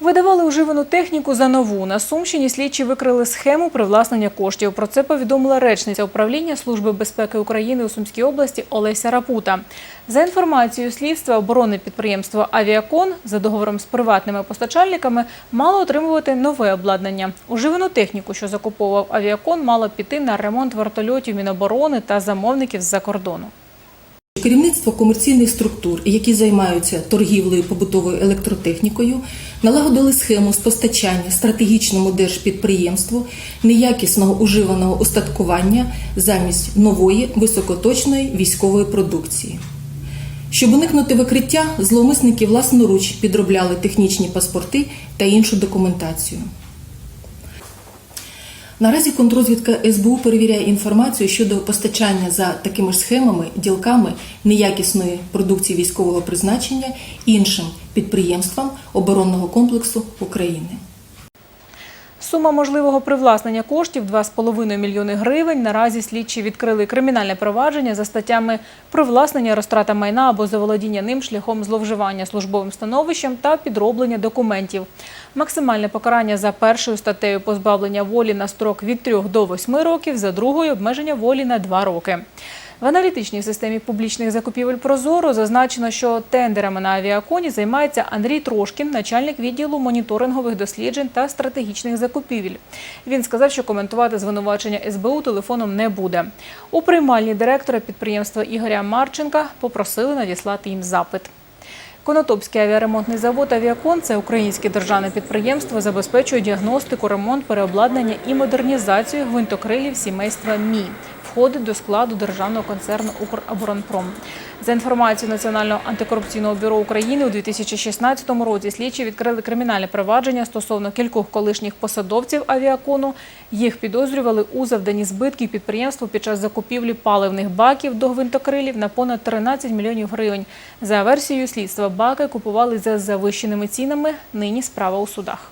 Видавали уживану техніку за нову. На Сумщині слідчі викрили схему привласнення коштів. Про це повідомила речниця управління Служби безпеки України у Сумській області Олеся Рапута. За інформацією слідства, оборонне підприємство Авіакон за договором з приватними постачальниками мало отримувати нове обладнання. Уживану техніку, що закуповував Авіакон, мало піти на ремонт вертольотів Міноборони та замовників з-за кордону. Керівництво комерційних структур, які займаються торгівлею побутовою електротехнікою, налагодили схему з постачання стратегічному держпідприємству неякісного уживаного устаткування замість нової високоточної військової продукції. Щоб уникнути викриття, зловмисники власноруч підробляли технічні паспорти та іншу документацію. Наразі контррозвідка СБУ перевіряє інформацію щодо постачання за такими ж схемами, ділками неякісної продукції військового призначення іншим підприємствам оборонного комплексу України. Сума можливого привласнення коштів 2,5 мільйони гривень. Наразі слідчі відкрили кримінальне провадження за статтями привласнення, розтрата майна або заволодіння ним шляхом зловживання службовим становищем та підроблення документів. Максимальне покарання за першою статтею позбавлення волі на строк від 3 до 8 років, за другою обмеження волі на 2 роки. В аналітичній системі публічних закупівель Прозоро зазначено, що тендерами на авіаконі займається Андрій Трошкін, начальник відділу моніторингових досліджень та стратегічних закупівель. Він сказав, що коментувати звинувачення СБУ телефоном не буде. У приймальні директора підприємства Ігоря Марченка попросили надіслати їм запит. Конотопський авіаремонтний завод «Авіакон» – це українське державне підприємство, забезпечує діагностику, ремонт, переобладнання і модернізацію гвинтокрилів сімейства МІ. Входить до складу державного концерну «Укроборонпром». За інформацією Національного антикорупційного бюро України, у 2016 році слідчі відкрили кримінальне провадження стосовно кількох колишніх посадовців авіакону. Їх підозрювали у завданні збитків підприємству під час закупівлі паливних баків до гвинтокрилів на понад 13 мільйонів гривень. За версією слідства, баки купували за завищеними цінами. Нині справа у судах.